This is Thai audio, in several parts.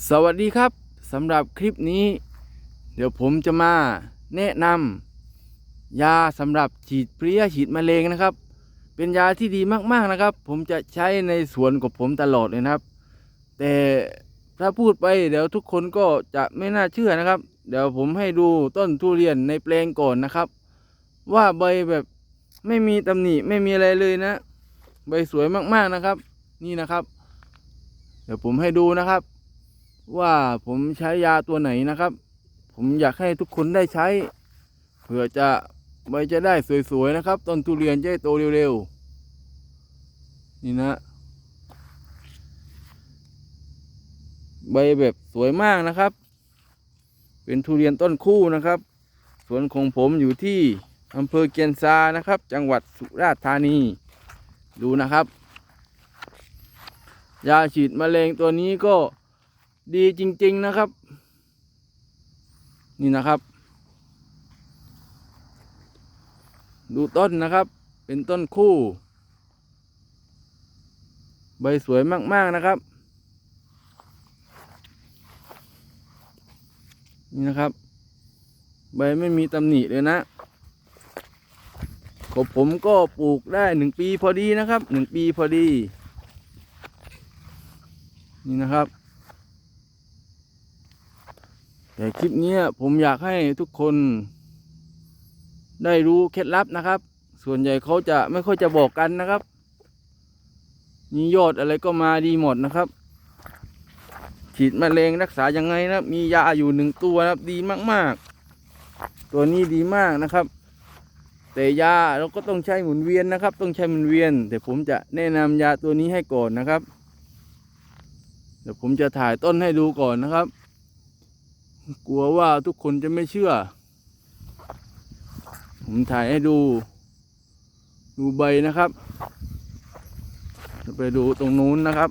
สวัสดีครับสำหรับคลิปนี้ เดี๋ยวผมจะมาแนะนำยาสำหรับฉีดเพลี้ยฉีดแมลงนะครับ เป็นยาที่ดีมากๆนะครับ ผมจะใช้ในสวนของผมตลอดเลยนะครับ แต่ถ้าพูดไปเดี๋ยวทุกคนก็จะไม่น่าเชื่อนะครับ เดี๋ยวผมให้ดูต้นทุเรียนในแปลงก่อนนะครับ ว่าใบแบบไม่มีตำหนิไม่มีอะไรเลยนะ ใบสวยมากๆนะครับ นี่นะครับ เดี๋ยวผมให้ดูนะครับ ว่าผมใช้ยาตัวไหนนะครับ ผมอยากให้ทุกคนได้ใช้ เผื่อจะใบจะได้สวยๆนะครับ ต้นทุเรียนจะโตเร็วๆ นี่นะ ใบแบบสวยมากนะครับ เป็นทุเรียนต้นคู่นะครับ สวนของผมอยู่ที่อำเภอเกียนซานะครับ จังหวัดสุราษฎร์ธานี ดูนะครับ ยาฉีดแมลงตัวนี้ก็ ดีจริง ๆนะครับ นี่นะครับ ดูต้นนะครับ เป็นต้นคู่ ใบสวยมาก ๆนะครับ นี่นะครับ ใบไม่มีตำหนิเลยนะก็ผมก็ปลูกได้หนึ่งปีพอดีนะครับหนึ่งปีพอดี นี่นะครับ แต่คลิปนี้ผมอยากให้ทุกคนได้รู้เคล็ดลับนะครับ ส่วนใหญ่เขาจะไม่ค่อยจะบอกกันนะครับมียอดอะไรก็มาดีหมดนะครับ ฉีดแมลงรักษายังไงนะมียาอยู่หนึ่งตัวนะครับ ดีมากๆ ตัวนี้ดีมากนะครับ แต่ยาเราก็ต้องใช้หมุนเวียนนะครับ ต้องใช้หมุนเวียน แต่ผมจะแนะนำยาตัวนี้ให้ก่อนนะครับ เดี๋ยวผมจะถ่ายต้นให้ดูก่อนนะครับ กลัวว่าทุกคนจะไม่เชื่อ ผมถ่ายให้ดู ดูใบนะครับ ไปดูตรงนู้นนะครับ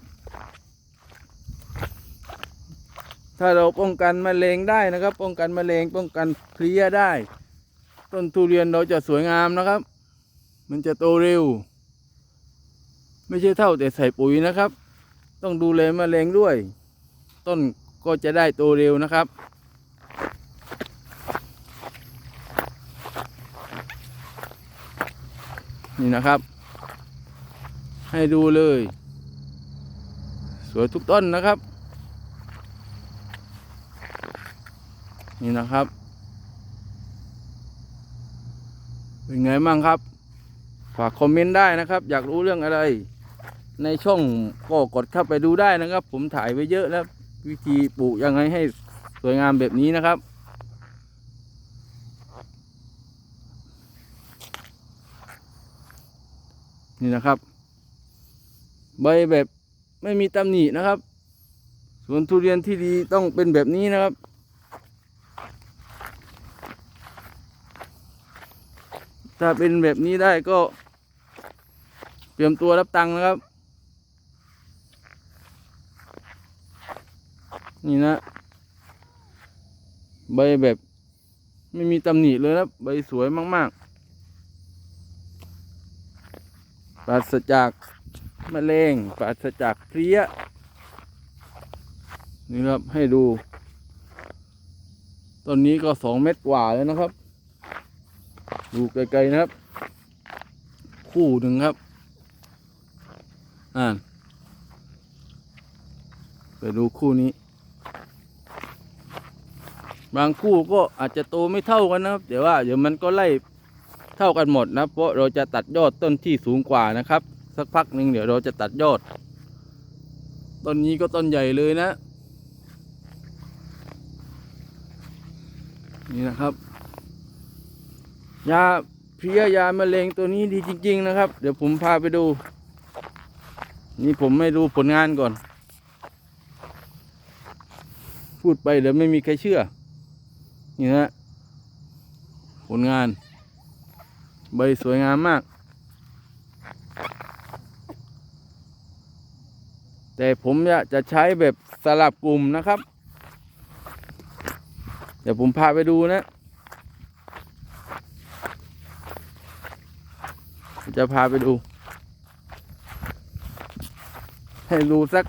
ถ้าเราป้องกันมะเร็งได้นะครับ ป้องกันมะเร็งป้องกันเพลี้ยได้ ต้นทุเรียนเราจะสวยงามนะครับ มันจะโตเร็ว ไม่ใช่เท่าแต่ใส่ปุ๋ยนะครับ ต้องดูแลมะเร็งด้วย ต้นก็จะได้โตเร็วนะครับ นี่นะครับ ให้ดูเลย สวยทุกต้นนะครับ นี่นะครับ เป็นไงบ้างครับ ฝากคอมเมนต์ได้นะครับ อยากรู้เรื่องอะไร ในช่องก็กดเข้าไปดูได้นะครับ ผมถ่ายไว้เยอะแล้ว วิธีปลูกยังไงให้สวยงามแบบนี้นะครับ นี่นะครับ ใบแบบไม่มีตำหนินะครับ สวนทุเรียนที่ดีต้องเป็นแบบนี้นะครับ ถ้าเป็นแบบนี้ได้ก็ เตรียมตัวรับตังค์นะครับ นี่นะ ใบแบบไม่มีตำหนิเลยนะใบสวยมาก ๆ ปราศจากมะเร็งปราศจากเพลี้ยนี่ครับให้ดูต้นนี้ก็สองเมตรกว่าแล้วนะครับ ดูไกลๆนะครับ คู่หนึ่งครับอ่านไปดูคู่นี้ บางคู่ก็อาจจะโตไม่เท่ากันนะครับเดี๋ยวว่าเดี๋ยวมันก็ไล่ ท่ากันหมดนะเพราะเราจะตัดยอดต้นที่สูงกว่านะครับ สักพักหนึ่งเดี๋ยวเราจะตัดยอด ต้นนี้ก็ต้นใหญ่เลยนะ นี่นะครับยาเพียยามะเร็งตัวนี้ดีจริง ๆ นะครับ เดี๋ยวผมพาไปดู นี่ผมไม่ดูผลงานก่อน พูดไปเดี๋ยวไม่มีใครเชื่อ นี่นะผลงาน ใบสวยงามมาก แต่ผมจะใช้แบบสลับกลุ่มนะครับ เดี๋ยวผมพาไปดูนะ จะพาไปดู ให้ดูสัก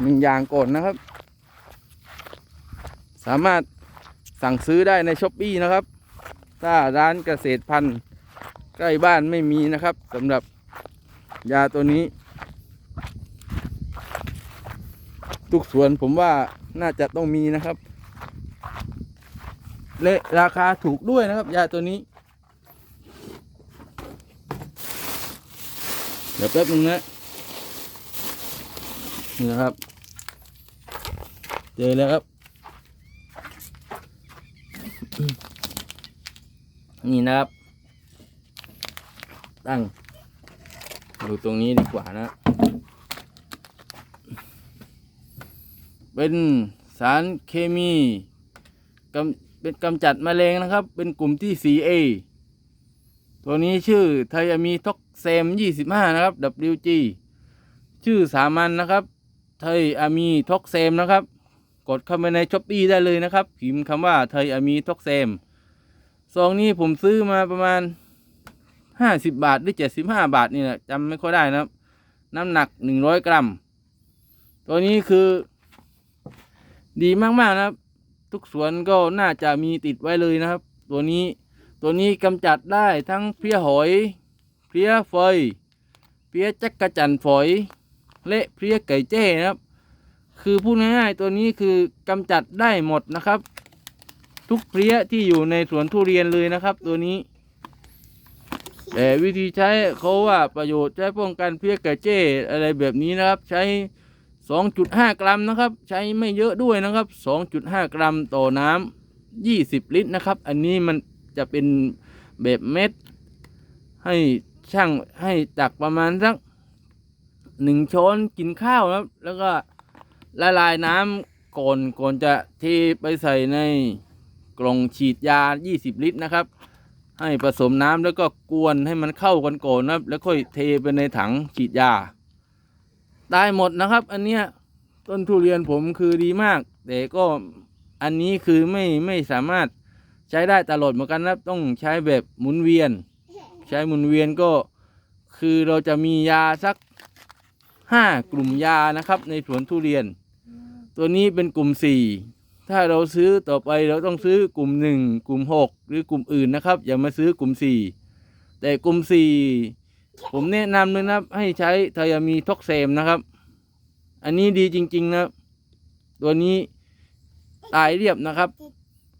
หนึ่งอย่างก่อนนะครับ สามารถสั่งซื้อได้ในช้อปปีนะครับ ถ้าร้านเกษตรพันธุ์ใกล้บ้านไม่มีนะครับสำหรับยาตัวนี้ ทุกสวนผมว่าน่าจะต้องมีนะครับ และราคาถูกด้วยนะครับ ยาตัวนี้ เดี๋ยวแป๊บนึงนะนี่นะครับ เจอแล้วครับ นี่นะครับ ตั้งดูตรงนี้ดีกว่านะ เป็นสารเคมีกำเป็นกำจัดแมลงนะครับ เป็นกลุ่มที่ 4A ตัวนี้ชื่อไทยามีท็อกเซม 25 นะครับ WG ชื่อสามัญนนะครับไทยอามีท็อกเซมนะครับ กดเข้าไปในช้อปปีได้เลยนะครับ พิมพ์คำว่าไทยอามีท็อกเซม ซองนี้ผมซื้อมาประมาณ50บบาทหรือ75บห้าบาทนี่แหละจำไม่ค่อยได้นะครับ น้ำหนัก100กรัม ตัวนี้คือดีมาก ๆ นะครับ ทุกสวนก็น่าจะมีติดไว้เลยนะครับ ตัวนี้ตัวนี้กำจัดได้ทั้งเพลี้ยหอยเพลี้ยไฟเพลี้ยจักระจันฝอย และเพลี้ยไก่แจ้นะครับ คือพูดง่ายๆตัวนี้คือกำจัดได้หมดนะครับ ทุกเพลี้ยที่อยู่ในสวนทุเรียนเลยนะครับ ตัวนี้ แต่วิธีใช้เขาว่าประโยชน์ใช้ป้องกันเพลี้ยไก่แจ้อะไรแบบนี้นะครับ ใช้ 2.5 กรัมนะครับ ใช้ไม่เยอะด้วยนะครับ 2.5 กรัมต่อน้ำ20 ลิตรนะครับ อันนี้มันจะเป็นแบบเม็ด ให้ช่างให้ตักประมาณสักหนึ่งช้อนกินข้าวนะครับ แล้วก็ละลายน้ำก่อนก่อนจะเทไปใส่ใน กล่องฉีดยา 20 ลิตรนะครับ ให้ผสมน้ำแล้วก็กวนให้มันเข้ากันก่อนนะครับแล้วค่อยเทไปในถังฉีดยา ได้หมดนะครับ อันเนี้ยต้นทุเรียนผมคือดีมาก แต่ก็อันนี้คือไม่ไม่สามารถใช้ได้ตลอดเหมือนกันนะครับ ต้องใช้แบบหมุนเวียน ใช้หมุนเวียนก็คือเราจะมียาสักห้ากลุ่มยานะครับ ในสวนทุเรียน ตัวนี้เป็นกลุ่มสี่ ถ้าเราซื้อต่อไปเราต้องซื้อกลุ่มหนึ่งกลุ่มหกหรือกลุ่มอื่นนะครับ อย่ามาซื้อกลุ่มสี่แต่กลุ่มสี่ผมแนะนำเลยนะครับ ให้ใช้ไทยามีท็อกเซมนะครับ อันนี้ดีจริง ๆ นะ ตัวนี้ตายเรียบนะครับ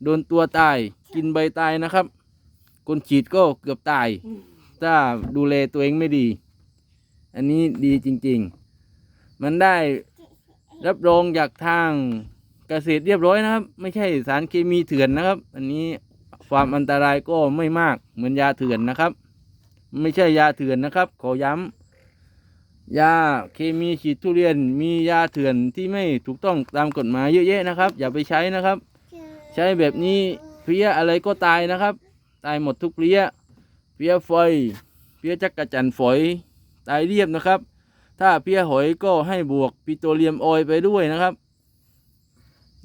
โดนตัวตายกินใบตายนะครับ คนฉีดก็เกือบตาย ถ้าดูแลตัวเองไม่ดี อันนี้ดีจริง ๆ มันได้รับรองจากทาง กษตรเรียบร้อยนะครับ ไม่ใช่สารเคมีเถื่อนนะครับ อันนี้ความอันตรายก็ไม่มากเหมือนยาเถื่อนนะครับ ไม่ใช่ยาเถื่อนนะครับ ขอย้ำยาเคมีฉีดทุเรียน มียาเถื่อนที่ไม่ถูกต้องตามกฎหมายเยอะแยะนะครับ อย่าไปใช้นะครับ ใช้แบบนี้เพี้ยอะไรก็ตายนะครับ ตายหมดทุกเพี้ยเพี้ยไฟเพี้ยจักระจันฝอยตายเรียบนะครับ ถ้าเพี้ยหอยก็ให้บวกปิโตรเลียมออยไปด้วยนะครับ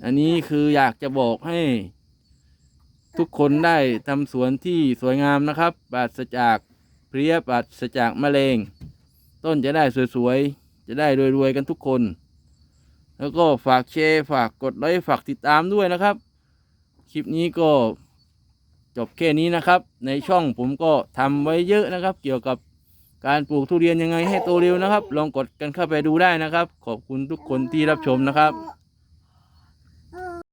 อันนี้คืออยากจะบอกให้ ทุกคนได้ทำสวนที่สวยงามนะครับปราศจากเพลี้ยปราศจากแมลงต้นจะได้สวยๆ จะได้รวยๆกันทุกคน แล้วก็ฝากแชร์ฝากกดไลค์ฝากติดตามด้วยนะครับ คลิปนี้ก็จบแค่นี้นะครับ ในช่องผมก็ทำไว้เยอะนะครับ เกี่ยวกับการปลูกทุเรียนยังไงให้โตเร็วนะครับ ลองกดกันเข้าไปดูได้นะครับ ขอบคุณทุกคนที่รับชมนะครับ